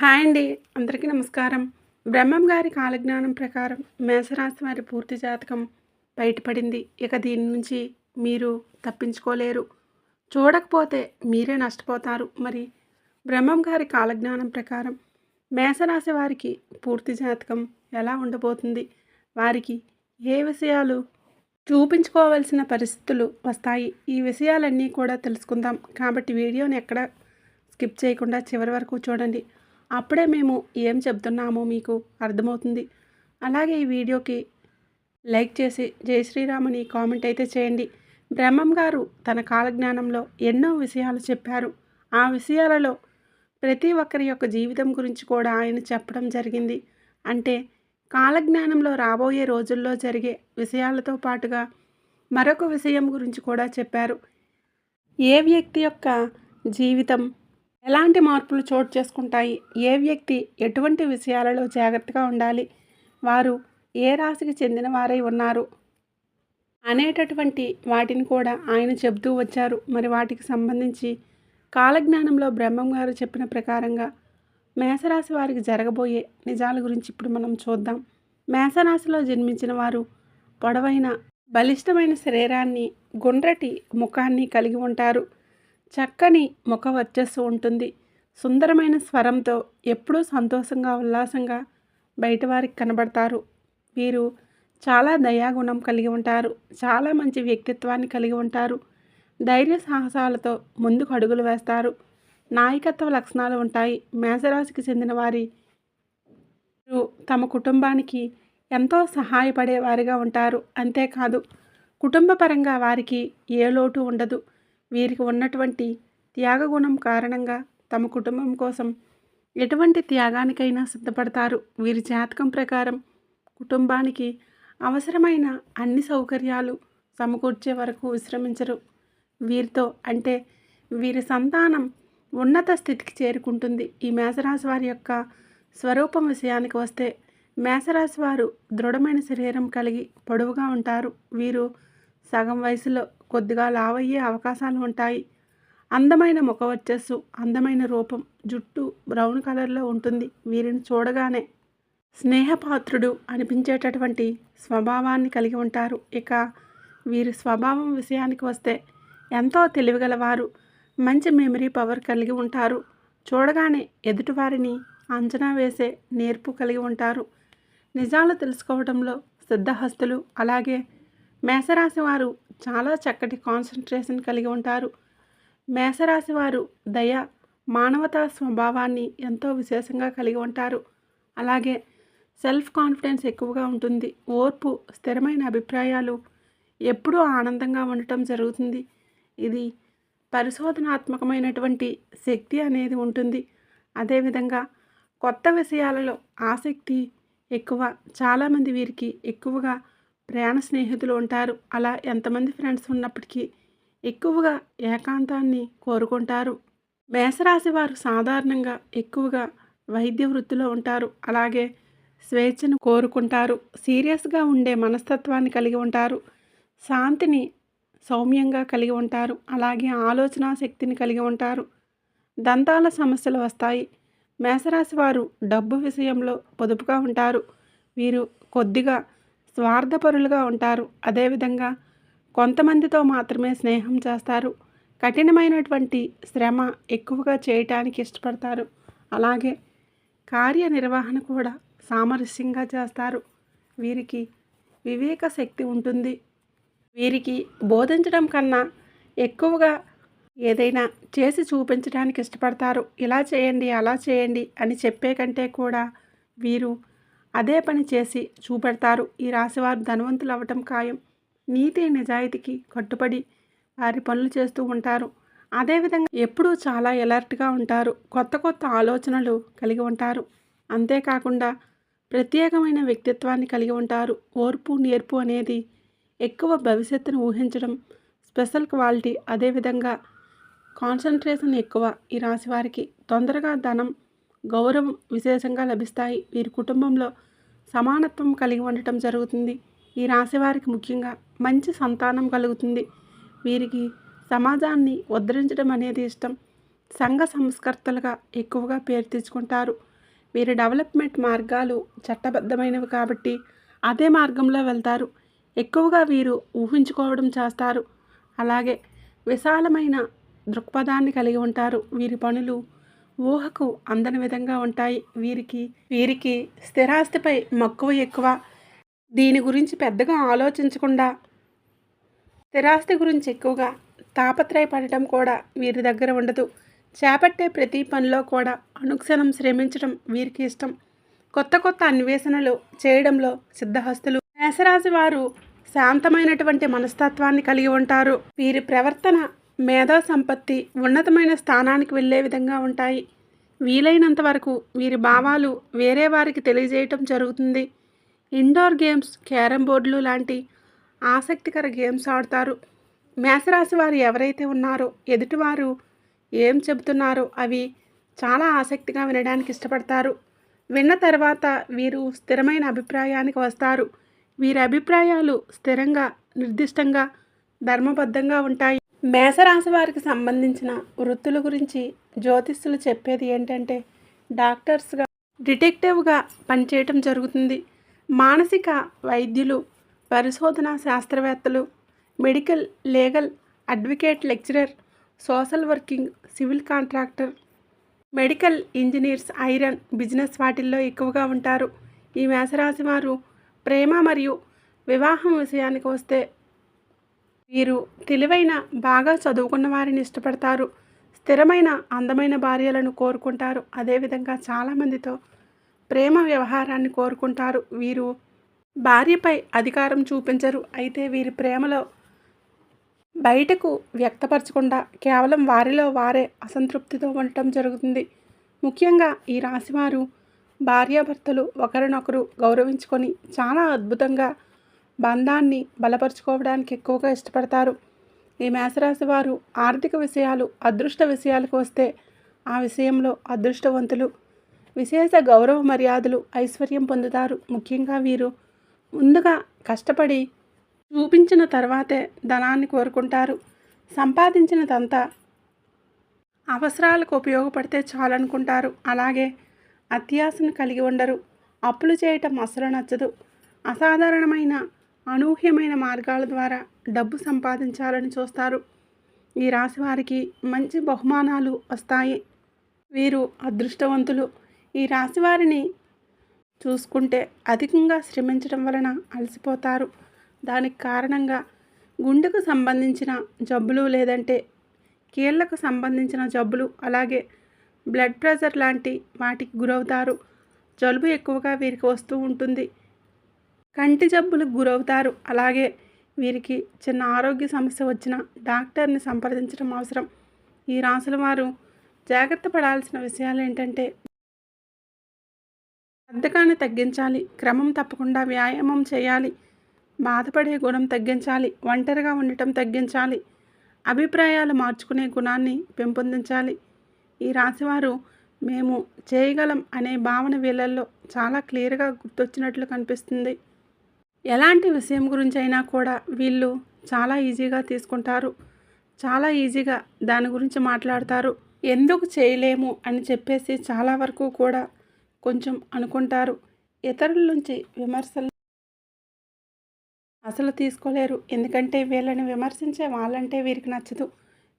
Hi అండి. అందరికీ నమస్కారం. బ్రహ్మం గారి కాలజ్ఞానం ప్రకారం మేషరాశి వారి పూర్తి జాతకం బయటపడింది. ఇక దీని నుంచి మీరు తప్పించుకోలేరు. చూడకపోతే మీరే నష్టపోతారు. మరి బ్రహ్మం గారి కాలజ్ఞానం ప్రకారం మేషరాశి వారికి పూర్తి జాతకం ఎలా ఉండబోతుంది? వారికి ఏ విషయాలు చూపించుకోవాల్సిన పరిస్థితులు వస్తాయి? ఈ విషయాలన్నీ కూడా తెలుసుకుందాం. కాబట్టి వీడియోని ఎక్కడ స్కిప్ చేయకుండా చివరి వరకు చూడండి. అప్పుడే మేము ఏం చెప్తున్నామో మీకు అర్థమవుతుంది. అలాగే ఈ వీడియోకి లైక్ చేసి జై శ్రీరాముని కామెంట్ అయితే చేయండి. బ్రహ్మం గారు తన కాలజ్ఞానంలో ఎన్నో విషయాలు చెప్పారు. ఆ విషయాలలో ప్రతి ఒక్కరి యొక్క జీవితం గురించి కూడా ఆయన చెప్పడం జరిగింది. అంటే కాలజ్ఞానంలో రాబోయే రోజుల్లో జరిగే విషయాలతో పాటుగా మరొక విషయం గురించి కూడా చెప్పారు. ఏ వ్యక్తి యొక్క జీవితం ఎలాంటి మార్పులు చోటు చేసుకుంటాయి? ఏ వ్యక్తి ఎటువంటి విషయాలలో జాగ్రత్తగా ఉండాలి? వారు ఏ రాశికి చెందిన వారై ఉన్నారు? అనేటటువంటి వాటిని కూడా ఆయన చెబుతూ వచ్చారు. మరి వాటికి సంబంధించి కాలజ్ఞానంలో బ్రహ్మం గారు చెప్పిన ప్రకారంగా మేషరాశి వారికి జరగబోయే నిజాల గురించి ఇప్పుడు మనం చూద్దాం. మేషరాశిలో జన్మించిన వారు పొడవైన బలిష్టమైన శరీరాన్ని గుండ్రటి ముఖాన్ని కలిగి ఉంటారు. చక్కని ముఖ వర్చస్సు ఉంటుంది. సుందరమైన స్వరంతో ఎప్పుడూ సంతోషంగా ఉల్లాసంగా బయటవారికి కనబడతారు. వీరు చాలా దయాగుణం కలిగి ఉంటారు. చాలా మంచి వ్యక్తిత్వాన్ని కలిగి ఉంటారు. ధైర్య సాహసాలతో ముందుకు అడుగులు వేస్తారు. నాయకత్వ లక్షణాలు ఉంటాయి. మేషరాశికి చెందిన వారి తమ కుటుంబానికి ఎంతో సహాయపడేవారిగా ఉంటారు. అంతేకాదు కుటుంబపరంగా వారికి ఏ లోటు ఉండదు. వీరికి ఉన్నటువంటి త్యాగగుణం కారణంగా తమ కుటుంబం కోసం ఎటువంటి త్యాగానికైనా సిద్ధపడతారు. వీరి జాతకం ప్రకారం కుటుంబానికి అవసరమైన అన్ని సౌకర్యాలు సమకూర్చే వరకు విశ్రమించరు. వీరితో అంటే వీరి సంతానం ఉన్నత స్థితికి చేరుకుంటుంది. ఈ మేషరాశి వారి యొక్క స్వరూపం విషయానికి వస్తే మేషరాశి వారు దృఢమైన శరీరం కలిగి పొడవుగా ఉంటారు. వీరు సగం వయసులో కొద్దిగా లావయ్యే అవకాశాలు ఉంటాయి. అందమైన ముఖవచ్చస్సు అందమైన రూపం జుట్టు బ్రౌన్ కలర్లో ఉంటుంది. వీరిని చూడగానే స్నేహపాత్రుడు అనిపించేటటువంటి స్వభావాన్ని కలిగి ఉంటారు. ఇక వీరి స్వభావం విషయానికి వస్తే ఎంతో తెలివిగలవారు మంచి మెమరీ పవర్ కలిగి ఉంటారు. చూడగానే ఎదుటివారిని అంచనా వేసే నేర్పు కలిగి ఉంటారు. నిజాలు తెలుసుకోవడంలో సిద్ధహస్తులు అలాగే మేషరాశి వారు చాలా చక్కటి కాన్సన్ట్రేషన్ కలిగి ఉంటారు. మేషరాశి వారు దయ మానవతా స్వభావాన్ని ఎంతో విశేషంగా కలిగి ఉంటారు. అలాగే సెల్ఫ్ కాన్ఫిడెన్స్ ఎక్కువగా ఉంటుంది. ఓర్పు స్థిరమైన అభిప్రాయాలు ఎప్పుడూ ఆనందంగా ఉండటం జరుగుతుంది. ఇది పరిశోధనాత్మకమైనటువంటి శక్తి అనేది ఉంటుంది. అదేవిధంగా కొత్త విషయాలలో ఆసక్తి ఎక్కువ చాలామంది వీరికి ఎక్కువగా ప్రయాణ స్నేహితులు ఉంటారు. అలా ఎంతమంది ఫ్రెండ్స్ ఉన్నప్పటికీ ఎక్కువగా ఏకాంతాన్ని కోరుకుంటారు. మేషరాశి వారు సాధారణంగా ఎక్కువగా వైద్య వృత్తిలో ఉంటారు. అలాగే స్వేచ్ఛను కోరుకుంటారు. సీరియస్గా ఉండే మనస్తత్వాన్ని కలిగి ఉంటారు. శాంతిని సౌమ్యంగా కలిగి ఉంటారు. అలాగే ఆలోచన శక్తిని కలిగి ఉంటారు. దంతాల సమస్యలు వస్తాయి. మేషరాశి వారు డబ్బు విషయంలో పొదుపుగా ఉంటారు. వీరు కొద్దిగా స్వార్థపరులుగా ఉంటారు. అదేవిధంగా కొంతమందితో మాత్రమే స్నేహం చేస్తారు. కఠినమైనటువంటి శ్రమ ఎక్కువగా చేయటానికి ఇష్టపడతారు. అలాగే కార్యనిర్వహణ కూడా సామరస్యంగా చేస్తారు. వీరికి వివేక శక్తి ఉంటుంది. వీరికి బోధించడం కన్నా ఎక్కువగా ఏదైనా చేసి చూపించడానికి ఇష్టపడతారు. ఇలా చేయండి అలా చేయండి అని చెప్పే కంటే కూడా వీరు అదే పని చేసి చూపెడతారు. ఈ రాశివారు ధనవంతులు అవ్వటం ఖాయం. నీతి నిజాయితీకి కట్టుబడి వారి పనులు చేస్తూ ఉంటారు. అదేవిధంగా ఎప్పుడూ చాలా ఎలర్ట్గా ఉంటారు. కొత్త కొత్త ఆలోచనలు కలిగి ఉంటారు. అంతేకాకుండా ప్రత్యేకమైన వ్యక్తిత్వాన్ని కలిగి ఉంటారు. ఓర్పు నేర్పు అనేది ఎక్కువ భవిష్యత్తును ఊహించడం స్పెషల్ క్వాలిటీ అదేవిధంగా కాన్సన్ట్రేషన్ ఎక్కువ ఈ రాశివారికి. తొందరగా ధనం గౌరవం విశేషంగా లభిస్తాయి. వీరి కుటుంబంలో సమానత్వం కలిగి ఉండటం జరుగుతుంది. ఈ రాశి వారికి ముఖ్యంగా మంచి సంతానం కలుగుతుంది. వీరికి సమాజాన్ని ఉద్ధరించడం అనేది ఇష్టం. సంఘ సంస్కర్తలుగా ఎక్కువగా పేరు తెచ్చుకుంటారు. వీరి డెవలప్మెంట్ మార్గాలు చట్టబద్ధమైనవి కాబట్టి అదే మార్గంలో వెళ్తారు. ఎక్కువగా వీరు ఊహించుకోవడం చేస్తారు. అలాగే విశాలమైన దృక్పథాన్ని కలిగి ఉంటారు. వీరి పనులు ఊహకు అందని విధంగా ఉంటాయి. వీరికి వీరికి స్థిరాస్తిపై మక్కువ ఎక్కువ. దీని గురించి పెద్దగా ఆలోచించకుండా స్థిరాస్తి గురించి ఎక్కువగా తాపత్రయపడటం కూడా వీరి దగ్గర ఉండదు. చేపట్టే ప్రతి పనిలో కూడా అనుక్షణం శ్రమించడం వీరికి ఇష్టం. కొత్త కొత్త అన్వేషణలు చేయడంలో సిద్ధహస్తులు. మేషరాశి వారు శాంతమైనటువంటి మనస్తత్వాన్ని కలిగి ఉంటారు. వీరి ప్రవర్తన మేధా సంపత్తి ఉన్నతమైన స్థానానికి వెళ్ళే విధంగా ఉంటాయి. వీలైనంత వరకు వీరి భావాలు వేరే వారికి తెలియజేయటం జరుగుతుంది. ఇండోర్ గేమ్స్ క్యారమ్ బోర్డులు లాంటి ఆసక్తికర గేమ్స్ ఆడతారు. మేషరాశి వారు ఎవరైతే ఉన్నారో ఎదుటివారు ఏం చెబుతున్నారో అవి చాలా ఆసక్తిగా వినడానికి ఇష్టపడతారు. విన్న తర్వాత వీరు స్థిరమైన అభిప్రాయానికి వస్తారు. వీరి అభిప్రాయాలు స్థిరంగా నిర్దిష్టంగా ధర్మబద్ధంగా ఉంటాయి. మేషరాశి వారికి సంబంధించిన వృత్తుల గురించి జ్యోతిష్యులు చెప్పేది ఏంటంటే డాక్టర్స్గా డిటెక్టివ్గా పనిచేయటం జరుగుతుంది. మానసిక వైద్యులు పరిశోధన శాస్త్రవేత్తలు medical legal advocate lecturer social working civil contractor medical engineers iron business వాటిల్లో ఎక్కువగా ఉంటారు. ఈ మేషరాశి వారు ప్రేమ మరియు వివాహం విషయానికి వస్తే వీరు తెలివైన బాగా చదువుకున్న వారిని ఇష్టపడతారు. స్థిరమైన అందమైన భార్యలను కోరుకుంటారు. అదేవిధంగా చాలామందితో ప్రేమ వ్యవహారాన్ని కోరుకుంటారు. వీరు భార్యపై అధికారం చూపించరు. అయితే వీరి ప్రేమలో బయటకు వ్యక్తపరచకుండా కేవలం వారిలో వారే అసంతృప్తితో ఉండటం జరుగుతుంది. ముఖ్యంగా ఈ రాశివారు భార్యాభర్తలు ఒకరినొకరు గౌరవించుకొని చాలా అద్భుతంగా బంధాన్ని బలపరుచుకోవడానికి ఎక్కువగా ఇష్టపడతారు. ఈ మేషరాశి వారు ఆర్థిక విషయాలు అదృష్ట విషయాలకు వస్తే ఆ విషయంలో అదృష్టవంతులు. విశేష గౌరవ మర్యాదలు ఐశ్వర్యం పొందుతారు. ముఖ్యంగా వీరు ముందుగా కష్టపడి చూపించిన తర్వాతే ధనాన్ని కోరుకుంటారు. సంపాదించినదంతా అవసరాలకు ఉపయోగపడితే చాలనుకుంటారు. అలాగే అత్యాశను కలిగి ఉండరు. అప్పులు చేయటం అసలు నచ్చదు. అసాధారణమైన అనూహ్యమైన మార్గాల ద్వారా డబ్బు సంపాదించాలని చూస్తారు. ఈ రాశి వారికి మంచి బహుమానాలు వస్తాయి. వీరు అదృష్టవంతులు. ఈ రాశి వారిని చూసుకుంటే అధికంగా శ్రమించడం వలన అలసిపోతారు. దానికి కారణంగా గుండెకు సంబంధించిన జబ్బులు లేదంటే కీళ్ళకు సంబంధించిన జబ్బులు అలాగే బ్లడ్ ప్రెషర్ లాంటి వాటికి గురవుతారు. జలుబు ఎక్కువగా వీరికి వస్తూ ఉంటుంది. కంటి జబ్బులకు గురవుతారు. అలాగే వీరికి చిన్న ఆరోగ్య సమస్య వచ్చిన డాక్టర్ని సంప్రదించడం అవసరం. ఈ రాసుల వారు జాగ్రత్త పడాల్సిన విషయాలు ఏంటంటే బద్ధకాన్ని తగ్గించాలి క్రమం తప్పకుండా వ్యాయామం చేయాలి బాధపడే గుణం తగ్గించాలి ఒంటరిగా ఉండటం తగ్గించాలి అభిప్రాయాలు మార్చుకునే గుణాన్ని పెంపొందించాలి. ఈ రాశివారు మేము చేయగలం అనే భావన వీళ్ళల్లో చాలా క్లియర్గా గుర్తొచ్చినట్లు కనిపిస్తుంది. ఎలాంటి విషయం గురించి అయినా కూడా వీళ్ళు చాలా ఈజీగా తీసుకుంటారు. చాలా ఈజీగా దాని గురించి మాట్లాడతారు. ఎందుకు చేయలేము అని చెప్పేసి చాలా వరకు కూడా కొంచెం అనుకుంటారు. ఇతరుల నుంచి విమర్శలు అసలు తీసుకోలేరు. ఎందుకంటే వీళ్ళని విమర్శించే వాళ్ళంటే వీరికి నచ్చదు.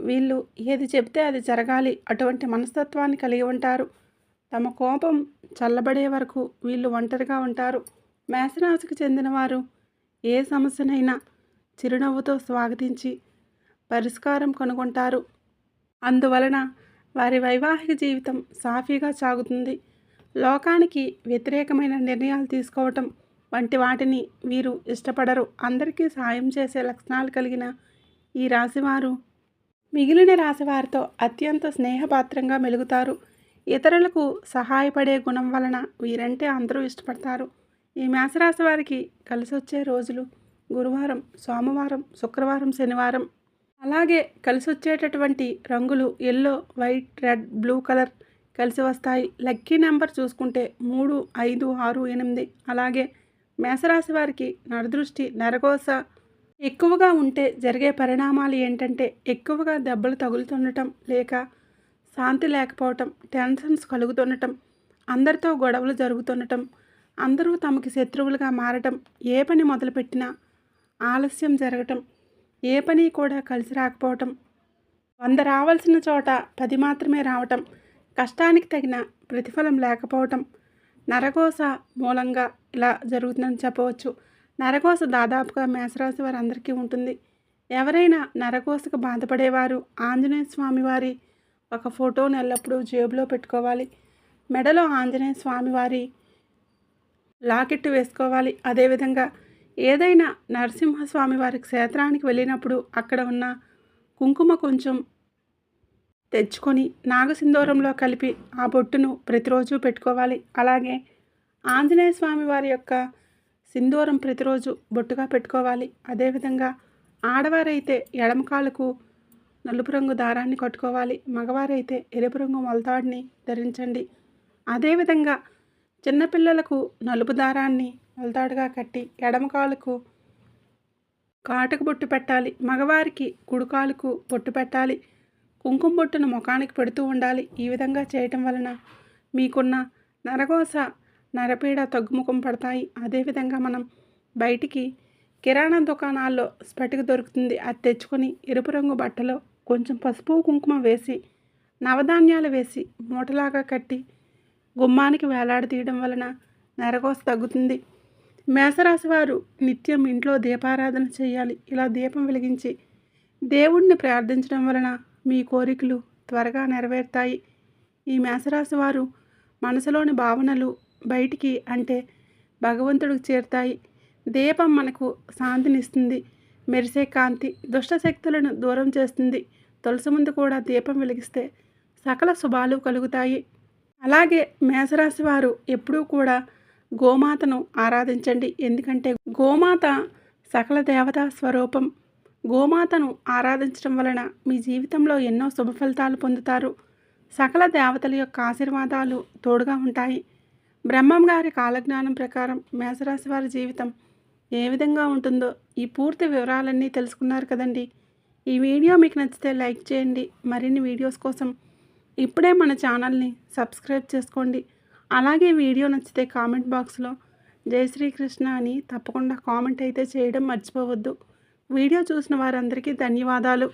వీళ్ళు ఏది చెప్తే అది జరగాలి. అటువంటి మనస్తత్వాన్ని కలిగి ఉంటారు. తమ కోపం చల్లబడే వరకు వీళ్ళు ఒంటరిగా ఉంటారు. మేషరాశికి చెందినవారు ఏ సమస్యనైనా చిరునవ్వుతో స్వాగతించి పరిష్కారం కనుగొంటారు. అందువలన వారి వైవాహిక జీవితం సాఫీగా సాగుతుంది. లోకానికి వ్యతిరేకమైన నిర్ణయాలు తీసుకోవటం వంటి వాటిని వీరు ఇష్టపడరు. అందరికీ సాయం చేసే లక్షణాలు కలిగిన ఈ రాశివారు మిగిలిన రాశివారితో అత్యంత స్నేహపాత్రంగా మెలుగుతారు. ఇతరులకు సహాయపడే గుణం వలన వీరంటే అందరూ ఇష్టపడతారు. ఈ మేషరాశి వారికి కలిసి వచ్చే రోజులు గురువారం సోమవారం శుక్రవారం శనివారం. అలాగే కలిసి వచ్చేటటువంటి రంగులు yellow white red blue colour కలిసి వస్తాయి. లక్కీ నెంబర్ చూసుకుంటే మూడు ఐదు ఆరు ఎనిమిది. అలాగే మేషరాశి వారికి నరదృష్టి నరకోస ఎక్కువగా ఉంటే జరిగే పరిణామాలు ఏంటంటే ఎక్కువగా దెబ్బలు తగులుతుండటం లేక శాంతి లేకపోవటం టెన్షన్స్ కలుగుతుండటం అందరితో గొడవలు జరుగుతుండటం అందరూ తమకి శత్రువులుగా మారటం ఏ పని మొదలుపెట్టినా ఆలస్యం జరగటం ఏ పని కూడా కలిసి రాకపోవటం వంద రావాల్సిన చోట పది మాత్రమే రావటం కష్టానికి తగిన ప్రతిఫలం లేకపోవటం నరకోశ మూలంగా ఇలా జరుగుతుందని చెప్పవచ్చు. నరకోశ దాదాపుగా మేషరాశి వారందరికీ ఉంటుంది. ఎవరైనా నరకోశకు బాధపడేవారు ఆంజనేయ స్వామి వారి ఒక ఫోటోను ఎల్లప్పుడూ జేబులో పెట్టుకోవాలి. మెడలో ఆంజనేయ స్వామి వారి లాకెట్టు వేసుకోవాలి. అదేవిధంగా ఏదైనా నరసింహస్వామి వారి క్షేత్రానికి వెళ్ళినప్పుడు అక్కడ ఉన్న కుంకుమ కొంచెం తెచ్చుకొని నాగసింధూరంలో కలిపి ఆ బొట్టును ప్రతిరోజు పెట్టుకోవాలి. అలాగే ఆంజనేయ స్వామి వారి యొక్క సింధూరం ప్రతిరోజు బొట్టుగా పెట్టుకోవాలి. అదేవిధంగా ఆడవారైతే ఎడమకాలకు నలుపు రంగు దారాన్ని కట్టుకోవాలి. మగవారైతే ఎరుపు రంగు మొలతాడిని ధరించండి. అదేవిధంగా చిన్నపిల్లలకు నలుపు దారాన్ని మొలతాడుగా కట్టి ఎడమ కాలుకు కాటుకు బొట్టు పెట్టాలి. మగవారికి కుడుకాలుకు బొట్టు పెట్టాలి. కుంకుమ బొట్టును ముఖానికి పెడుతూ ఉండాలి. ఈ విధంగా చేయటం వలన మీకున్న నరకోస నరపీడ తగ్గుముఖం పడతాయి. అదేవిధంగా మనం బయటికి కిరాణా దుకాణాల్లో స్పటిక దొరుకుతుంది. అది తెచ్చుకొని ఎరుపు రంగు బట్టలో కొంచెం పసుపు కుంకుమ వేసి నవధాన్యాలు వేసి మూటలాగా కట్టి గుమ్మానికి వేలాడదీయడం వలన నరకోస తగ్గుతుంది. మేషరాశి వారు నిత్యం ఇంట్లో దీపారాధన చేయాలి. ఇలా దీపం వెలిగించి దేవుణ్ణి ప్రార్థించడం వలన మీ కోరికలు త్వరగా నెరవేరుతాయి. ఈ మేషరాశి వారు మనసులోని భావనలు బయటికి అంటే భగవంతుడికి చేరుతాయి. దీపం మనకు శాంతినిస్తుంది. మెరిసే కాంతి దుష్ట శక్తులను దూరం చేస్తుంది. తులసి ముందు కూడా దీపం వెలిగిస్తే సకల శుభాలు కలుగుతాయి. అలాగే మేషరాశి వారు ఎప్పుడూ కూడా గోమాతను ఆరాధించండి. ఎందుకంటే గోమాత సకల దేవతా స్వరూపం. గోమాతను ఆరాధించడం వలన మీ జీవితంలో ఎన్నో శుభ ఫలితాలు పొందుతారు. సకల దేవతల యొక్క ఆశీర్వాదాలు తోడుగా ఉంటాయి. బ్రహ్మం గారి కాలజ్ఞానం ప్రకారం మేషరాశి వారి జీవితం ఏ విధంగా ఉంటుందో ఈ పూర్తి వివరాలన్నీ తెలుసుకున్నారు కదండి. ఈ వీడియో మీకు నచ్చితే లైక్ చేయండి. మరిన్ని వీడియోస్ కోసం ఇప్పుడే మన ఛానల్ని సబ్స్క్రైబ్ చేసుకోండి. అలాగే వీడియో నచ్చితే కామెంట్ బాక్స్లో జై శ్రీకృష్ణ అని తప్పకుండా కామెంట్ అయితే చేయడం మర్చిపోవద్దు. వీడియో చూసిన వారందరికీ ధన్యవాదాలు.